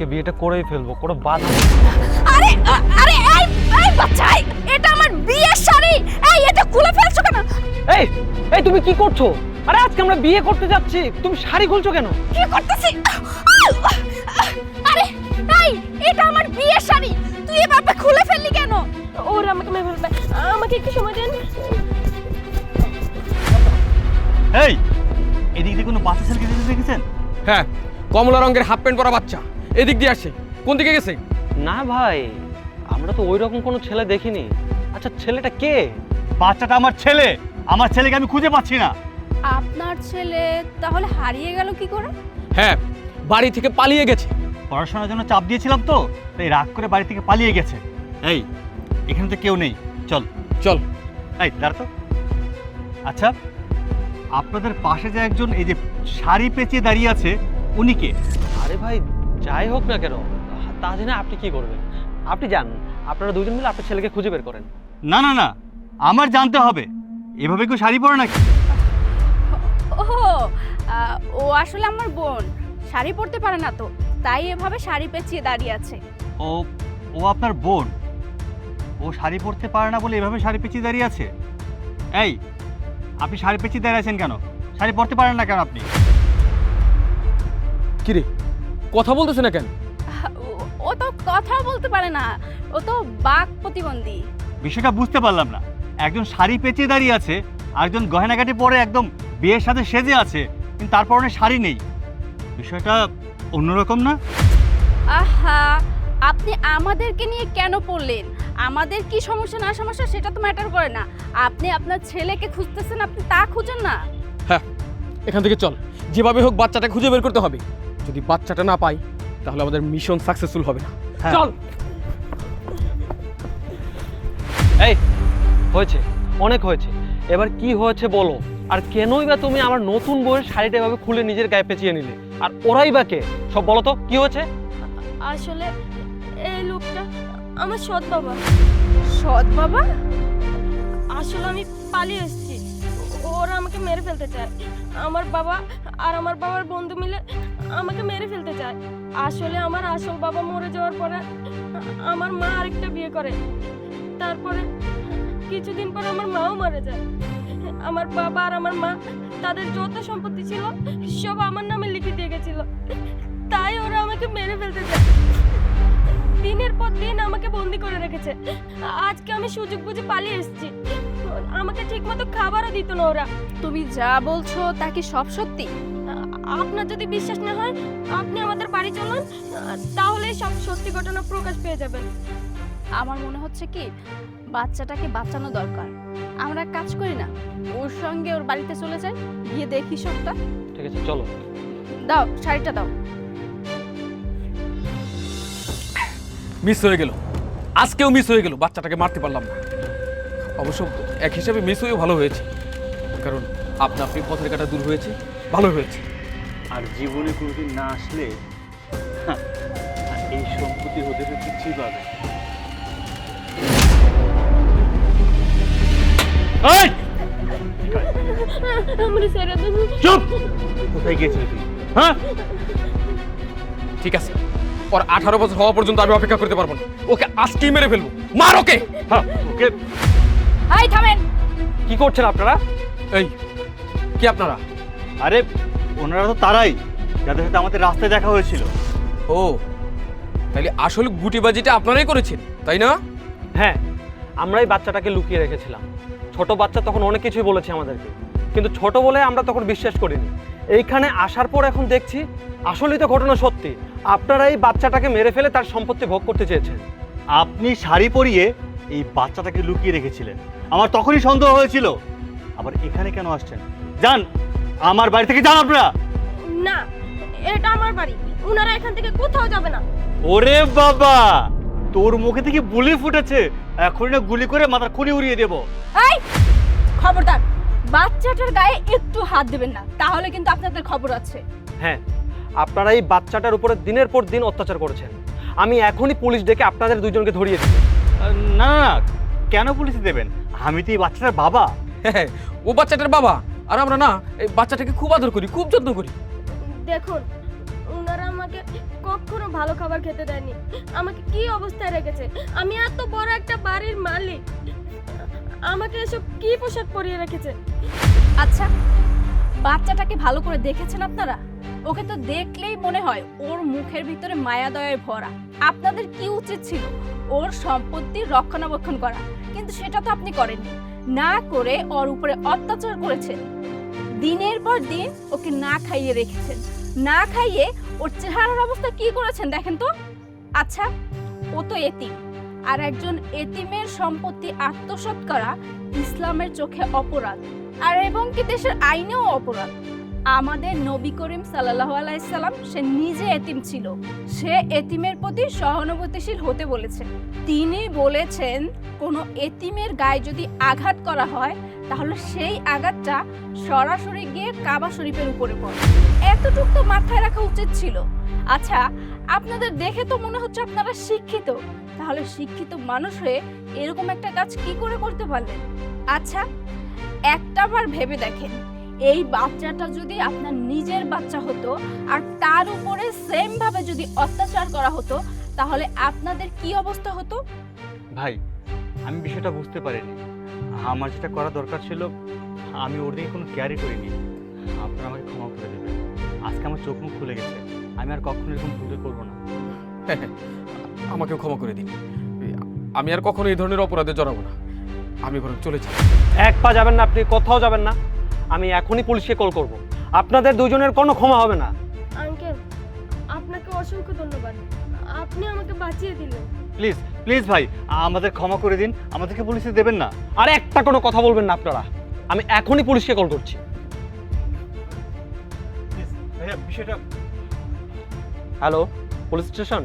কে বিয়েটা করেই ফেলব কোনো বাধা আরে আরে এই এই বাচ্চা এটা আমার বিয়ের শাড়ি। এই এটা খুলে ফেলছো কেন? এই এই তুমি কি করছ? আরে আজকে আমরা বিয়ে করতে যাচ্ছি তুমি শাড়ি খুলছো কেন? কি করতেছি? আরে এই এটা আমার বিয়ের শাড়ি। তুই এভাবে খুলে ফেললি কেন? ওরা আমাকে মেরে ফেলবে আমাকে একটু সময় দেন। এই এদিক দিয়ে কোনো বাচ্চা ছেলেকে দেখেছেন? হ্যাঁ কমলা রঙের হাফ প্যান্ট পরা বাচ্চা। এদিক দিয়ে আসে। কোন দিকে গেছে? না ভাই আমরা তো ওই রকম কোনো ছেলে দেখিনি। আচ্ছা ছেলেটা কে? বাচ্চাটা আমার ছেলে। আমার ছেলেকে আমি খুঁজে পাচ্ছি না। আপনার ছেলে তাহলে হারিয়ে গেল কি করে? হ্যাঁ বাড়ি থেকে পালিয়ে গেছে। পড়াশোনার জন্য চাপ দিয়েছিলাম তো তাই রাগ করে বাড়ি থেকে পালিয়ে গেছে। এই এখানে তো কেউ নেই। চল। চল। এই দাঁড়া তো। আচ্ছা আপনাদের পাশে যে একজন এই যে শাড়ি পেঁচিয়ে দাঁড়িয়ে আছে উনি কে? আরে ভাই যাই হোক না কেন তা জেনে আপনি কি করবেন? আপনি যান আপনারা দুজন মিলে আপনার ছেলেকে খুঁজে বের করেন। না না না আমার জানতে হবে। এভাবে কেউ শাড়ি পরে নাকি? ও ও আসলে আমার বোন। শাড়ি পরতে পারে না তো তাই এভাবে শাড়ি পেঁচিয়ে দাঁড়িয়ে আছে। ও ও আপনার বোন? ও শাড়ি পরতে পারে না বলে এভাবে শাড়ি পেঁচিয়ে দাঁড়িয়ে আছে? এই আপনি শাড়ি পেঁচিয়ে দাঁড়িয়ে আছেন কেন? শাড়ি পরতে পারেন না কেন আপনি? কিরে? কথা বলতেছে না কেন? ও- ও তো কথা বলতে পারে না। ও তো বাক প্রতিবন্ধী। বিষয়টা বুঝতে পারলাম না। একজন শাড়ি পেঁচিয়ে দাঁড়িয়ে আছে আরেকজন গয়নাগাটি পরে একদম বিয়ের সাথে সেজে আছে কিন্তু তার পরনে শাড়ি নেই। বিষয়টা অন্যরকম না? আহা আপনি আমাদেরকে নিয়ে কেন পড়লেন? আমাদের কি সমস্যা না সমস্যা সেটা তো ম্যাটার করে না। আপনি আপনার ছেলেকে খুঁজতেছেন আপনি তা খুঁজেন না। হ্যাঁ এখান থেকে চল। যেভাবে হোক বাচ্চাটা খুঁজে বের করতে হবে। যদি বাচ্চাটা না পাই তাহলে আমাদের মিশন সাকসেসফুল হবে না। হ্যাঁ। চল! এই হয়েছে। অনেক হয়েছে। এবার কি হয়েছে বলো? আর কেনই বা তুমি আমার নতুন বইয়ের শাড়িটা এভাবে খুলে নিজের গায়ে পেঁচিয়ে নিলে? আর ওরাই বা কে? সব বলো তো কি হয়েছে? আসলে এই লোকটা আমার সৎ বাবা। সৎ বাবা? আসলে আমি পালিয়ে এসেছি। ওরা আমাকে মেরে ফেলতে চায়। আমার বাবা আর আমার বাবার বন্ধু মিলে আমাকে মেরে ফেলতে চায়। আসলে আমার আসল বাবা মরে যাওয়ার পরে আমার মা আরেকটা বিয়ে করে। তারপরে কিছুদিন পর আমার মাও মারা যায়। আমার বাবা আর আমার মা তাদের যত সম্পত্তি ছিল সব আমার নামে লিখে দিয়ে গেছিল। তাই ওরা আমাকে মেরে ফেলতে চায়। দিনের পর দিন আমাকে বন্দি করে রেখেছে। আজকে আমি সুযোগ বুঝে পালিয়ে এসেছি। আমাকে ঠিকমতো খাবারও দিত না ওরা। তুমি যা বলছো তা কি সব সত্যি? আপনার যদি বিশ্বাস না হয় আপনি আমাদের বাড়ি চলুন তাহলে সব সত্যি ঘটনা প্রকাশ পেয়ে যাবেন। আমার মনে হচ্ছে কি বাচ্চাটাকে বাঁচানো দরকার। আমরা এক কাজ করি না ওর সঙ্গে ওর বাড়িতে চলে যাই গিয়ে দেখি সবটা। ঠিক আছে চলো। দাও শাড়িটা দাও। মিস হয়ে গেল। আজকেও মিস হয়ে গেল বাচ্চাটাকে মারতে পারলাম না। অবশ্য এক হিসাবে মিস হয়েও ভালো হয়েছে। কারণ আপনা আপনি পথের কাটা দূর হয়েছে ভালো হয়েছে। আর জীবনে কোনোদিন না আসলে হ্যাঁ, এই সম্পত্তি হতে তো কিছুই পাবে চুপ! কোথায় গিয়েছিলি তুই হ্যাঁ? ঠিক আছে। ওর আঠারো বছর হওয়া পর্যন্ত আমি অপেক্ষা করতে পারব না। ওকে আজকেই মেরে ফেলব। মার ওকে! হ্যাঁ ওকে। এই থামেন। কি করছেন আপনারা? এই কি আপনারা? আরে ওনারা তো তারাই যাদের সাথে আমাদের রাস্তায় দেখা হয়েছিল। ও তাহলে আসল গুটিবাজিটা আপনারাই করেছেন তাই না? হ্যাঁ আমরাই বাচ্চাটাকে লুকিয়ে রেখেছিলাম। ছোট বাচ্চা তখন অনেক কিছুই বলেছে আমাদেরকে কিন্তু ছোট বলে আমরা তখন বিশ্বাস করিনি। এইখানে আসার পর এখন দেখছি আসলেই তো ঘটনা সত্যি। আপনারা এই বাচ্চাটাকে মেরে ফেলে তার সম্পত্তি ভোগ করতে চেয়েছেন। আপনি শাড়ি পরিয়ে এই বাচ্চাটাকে লুকিয়ে রেখেছিলেন। আমার তখনই সন্দেহ হয়েছিল। আবার এখানে কেন আসছেন? যান। আমার বাড়ি থেকে যান আপনারা। না এটা আমার বাড়ি। উনারা এখান থেকে কোথাও যাবে না। ওরে বাবা তোর মুখে থেকে বুলি ফুটেছে। এখন না গুলি করে মাথার খুলি উড়িয়ে দেবো। এই খবরদার বাচ্চাটার গায়ে একটু হাত দেবেন না তাহলে কিন্তু আপনাদের খবর আছে। হ্যাঁ আপনারা এই বাচ্চাটার উপরে দিনের পর দিন অত্যাচার করেছেন। আমি এখনই পুলিশ ডেকে আপনাদের দুজনকে ধরিয়ে দিই না না না কেন পুলিশে দেবেন? আমি তো এই বাচ্চাটার বাবা। হ্যাঁ ও বাচ্চাটার বাবা। আর আমরা না এই বাচ্চাটাকে খুব আদর করি খুব যত্ন করি। দেখুন ওনারা আমাকে কখনো ভালো খাবার খেতে দেয়নি। আমাকে কি অবস্থায় রেখেছে? আমি এত বড় একটা বাড়ির মালিক। আমাকে এসব কি পোশাক পরিয়ে রেখেছে? আচ্ছা বাচ্চাটাকে ভালো করে দেখেছেন আপনারা? ওকে তো দেখলেই মনে হয় ওর মুখের ভিতরে মায়া ভরা। আপনাদের কি উচিত ছিল? ওর সম্পত্তির রক্ষণাবেক্ষণ করা। কিন্তু সেটা তো আপনি করেননি। না করে ওর উপরে অত্যাচার করেছেন। দিনের পর দিন ওকে না খাইয়ে রেখেছেন। না খাইয়ে ওর চেহারার অবস্থা কি করেছেন দেখেন তো? আচ্ছা ও তো এতিম। আর একজন এতিমের সম্পত্তি আত্মসাৎ করা ইসলামের চোখে অপরাধ। আর এবং কি দেশের আইনেও অপরাধ। আমাদের নবী করিম সাল্লাহ আলাইসাল্লাম সে নিজে এতিম ছিল। সে এতিমের প্রতি সহানুভূতিশীল হতে বলেছে। তিনি বলেছেন, কোনো এতিমের গায়ে যদি আঘাত করা হয় তাহলে সেই আঘাতটা সরাসরি গিয়ে কাবা শরীফের উপরে পড়ে। এতটুকু তো মাথায় রাখা উচিত ছিল। আচ্ছা আপনাদের দেখে তো মনে হচ্ছে আপনারা শিক্ষিত। তাহলে শিক্ষিত মানুষ হয়ে এরকম একটা কাজ কি করে করতে পারলেন? আচ্ছা একটাবার ভেবে দেখেন। এই বাচ্চাটা যদি আপনার নিজের বাচ্চা হতো আর তার উপরে সেম ভাবে যদি অত্যাচার করা হতো, তাহলে আপনাদের কি অবস্থা হতো? ভাই, আমি বিষয়টা বুঝতে পারিনি। আমার যেটা করা দরকার ছিল আমি ওর দিকে কোনো কেয়ারই করিনি। আপনারা আমাকে ক্ষমা করে দেবেন। আজকে আমার চোখ মুখ খুলে গেছে। আমি আর কখনো এরকম ভুল করব না। আমাকেও ক্ষমা করে দিন। আমি আর কখনো এই ধরনের অপরাধে জড়াবো না। আমি বরং চলে যাই এক পা যাবেন না আপনি কোথাও যাবেন না। আমি এখনই পুলিশকে কল করব। আপনাদের দুজনের কোনো ক্ষমা হবে না। আঙ্কেল আপনাকে অসংখ্য ধন্যবাদ। আপনি আমাকে বাঁচিয়ে দিলেন। প্লিজ প্লিজ ভাই আমাদের ক্ষমা করে দিন আমাদেরকে পুলিশে দেবেন না। আর একটা কোনো কথা বলবেন না আপনারা। আমি এখনই পুলিশকে কল করছি। Hello police station